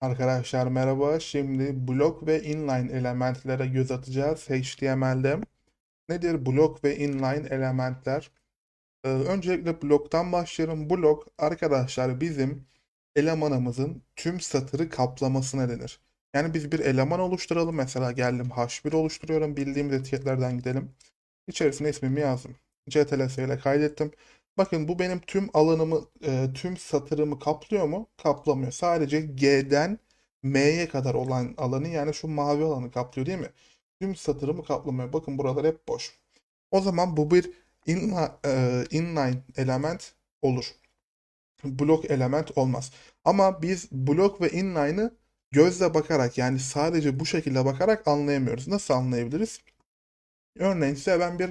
Arkadaşlar merhaba. Şimdi blok ve inline elementlere göz atacağız HTML'de. Nedir blok ve inline elementler? Ee, öncelikle bloktan başlayalım. Blok arkadaşlar bizim elemanımızın tüm satırı kaplamasına denir. Yani biz bir eleman oluşturalım. Mesela geldim H1 oluşturuyorum. Bildiğimiz etiketlerden gidelim. İçerisine ismimi yazdım. CTRL ile kaydettim. Bakın bu benim tüm alanımı, e, tüm satırımı kaplıyor mu? Kaplamıyor. Sadece G'den M'ye kadar olan alanı yani şu mavi alanı kaplıyor değil mi? Tüm satırımı kaplamıyor. Bakın buralar hep boş. O zaman bu bir inline, e, inline element olur. Blok element olmaz. Ama biz blok ve inline'ı gözle bakarak yani sadece bu şekilde bakarak anlayamıyoruz. Nasıl anlayabiliriz? Örneğin size ben bir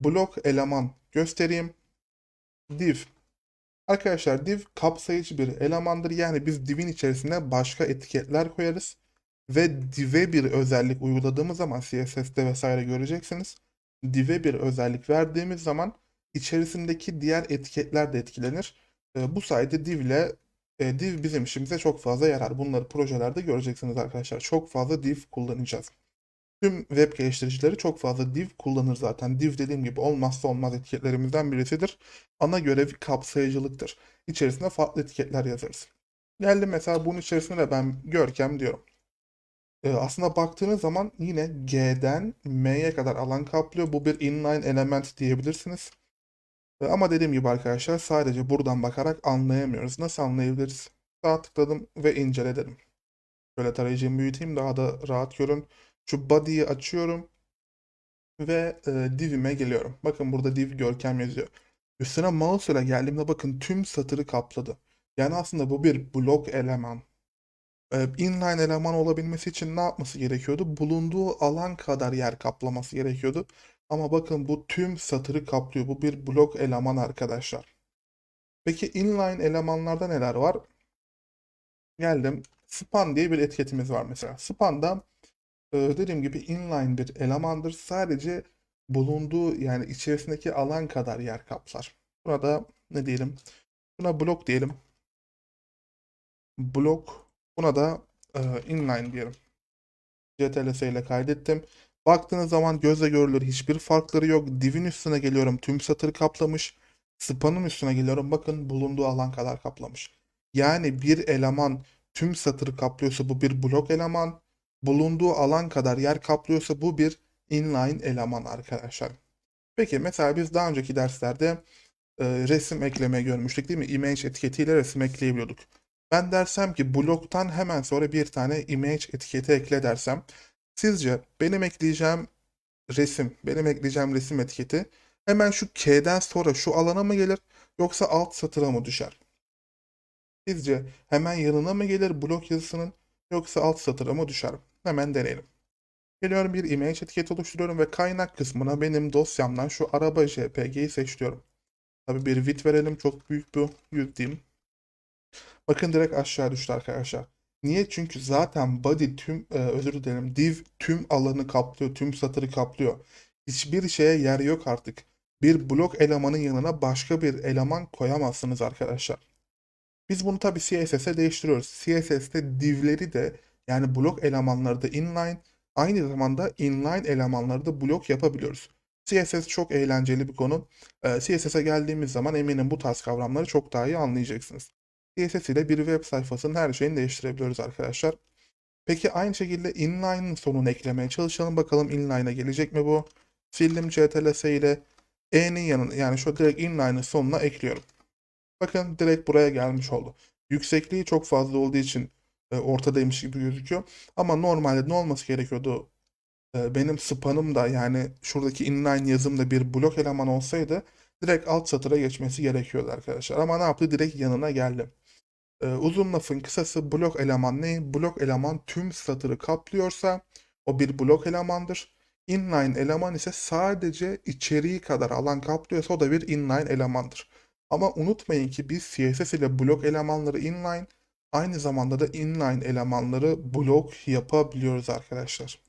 blok eleman göstereyim. Div. Arkadaşlar div kapsayıcı bir elemandır. Yani biz divin içerisine başka etiketler koyarız. Ve div'e bir özellik uyguladığımız zaman CSS'te vesaire göreceksiniz. Div'e bir özellik verdiğimiz zaman içerisindeki diğer etiketler de etkilenir. E, bu sayede div ile e, div bizim işimize çok fazla yarar. Bunları projelerde göreceksiniz arkadaşlar. Çok fazla div kullanacağız. Tüm web geliştiricileri çok fazla div kullanır zaten. Div dediğim gibi olmazsa olmaz etiketlerimizden birisidir. Ana görevi kapsayıcılıktır. İçerisine farklı etiketler yazarız. Geldim mesela bunun içerisine de ben Görkem diyorum. Ee, aslında baktığınız zaman yine G'den M'ye kadar alan kaplıyor. Bu bir inline element diyebilirsiniz. Ee, ama dediğim gibi arkadaşlar sadece buradan bakarak anlayamıyoruz. Nasıl anlayabiliriz? Sağ tıkladım ve incele dedim. Şöyle tarayıcımı büyüteyim daha da rahat görün. Şu body'yi açıyorum ve e, div'ime geliyorum. Bakın burada div görkem yazıyor. Üstüne mouse ile geldiğimde bakın tüm satırı kapladı. Yani aslında bu bir blok eleman. E, inline eleman olabilmesi için ne yapması gerekiyordu? Bulunduğu alan kadar yer kaplaması gerekiyordu. Ama bakın bu tüm satırı kaplıyor. Bu bir blok eleman arkadaşlar. Peki inline elemanlarda neler var? Geldim. Span diye bir etiketimiz var mesela. Span'da dediğim gibi inline bir elemandır. Sadece bulunduğu yani içerisindeki alan kadar yer kaplar. Buna da ne diyelim? Buna blok diyelim. Blok. Buna da e, inline diyelim. CTRL ile kaydettim. Baktığınız zaman gözle görülür hiçbir farkları yok. Divin üstüne geliyorum tüm satırı kaplamış. Span'ın üstüne geliyorum bakın bulunduğu alan kadar kaplamış. Yani bir eleman tüm satırı kaplıyorsa bu bir blok eleman. Bulunduğu alan kadar yer kaplıyorsa bu bir inline eleman arkadaşlar. Peki mesela biz daha önceki derslerde e, resim ekleme görmüştük değil mi? Image etiketiyle resim ekleyebiliyorduk. Ben dersem ki bloktan hemen sonra bir tane image etiketi ekle dersem sizce benim ekleyeceğim resim, benim ekleyeceğim resim etiketi hemen şu K'den sonra şu alana mı gelir yoksa alt satıra mı düşer? Sizce hemen yanına mı gelir blok yazısının yoksa alt satıra mı düşer? Hemen deneyelim. Geliyorum bir image etiketi oluşturuyorum ve kaynak kısmına benim dosyamdan şu araba JPG'yi seçiyorum. Tabi bir width verelim çok büyük bir yüz diyeyim. Bakın direkt aşağı düştü arkadaşlar. Niye? Çünkü zaten body tüm e, özür dilerim div tüm alanı kaplıyor, tüm satırı kaplıyor. Hiçbir şeye yer yok artık. Bir blok elemanın yanına başka bir eleman koyamazsınız arkadaşlar. Biz bunu tabi CSS'e değiştiriyoruz. CSS'te divleri de yani blok elemanları da inline, aynı zamanda inline elemanları da blok yapabiliyoruz. CSS çok eğlenceli bir konu. Ee, CSS'e geldiğimiz zaman eminim bu tarz kavramları çok daha iyi anlayacaksınız. CSS ile bir web sayfasının her şeyini değiştirebiliyoruz arkadaşlar. Peki aynı şekilde inline'ın sonunu eklemeye çalışalım. Bakalım inline'a gelecek mi bu? Sildim CTRL ile E'nin yanına yani şu direkt inline'ın sonuna ekliyorum. Bakın direkt buraya gelmiş oldu. Yüksekliği çok fazla olduğu için e, ortadaymış gibi gözüküyor. Ama normalde ne olması gerekiyordu? E, benim spanım da yani şuradaki inline yazım da bir blok eleman olsaydı direkt alt satıra geçmesi gerekiyordu arkadaşlar. Ama ne yaptı? Direkt yanına geldi. E, uzun lafın kısası blok eleman ne? Blok eleman tüm satırı kaplıyorsa o bir blok elemandır. Inline eleman ise sadece içeriği kadar alan kaplıyorsa o da bir inline elemandır. Ama unutmayın ki biz CSS ile blok elemanları inline, aynı zamanda da inline elemanları blok yapabiliyoruz arkadaşlar.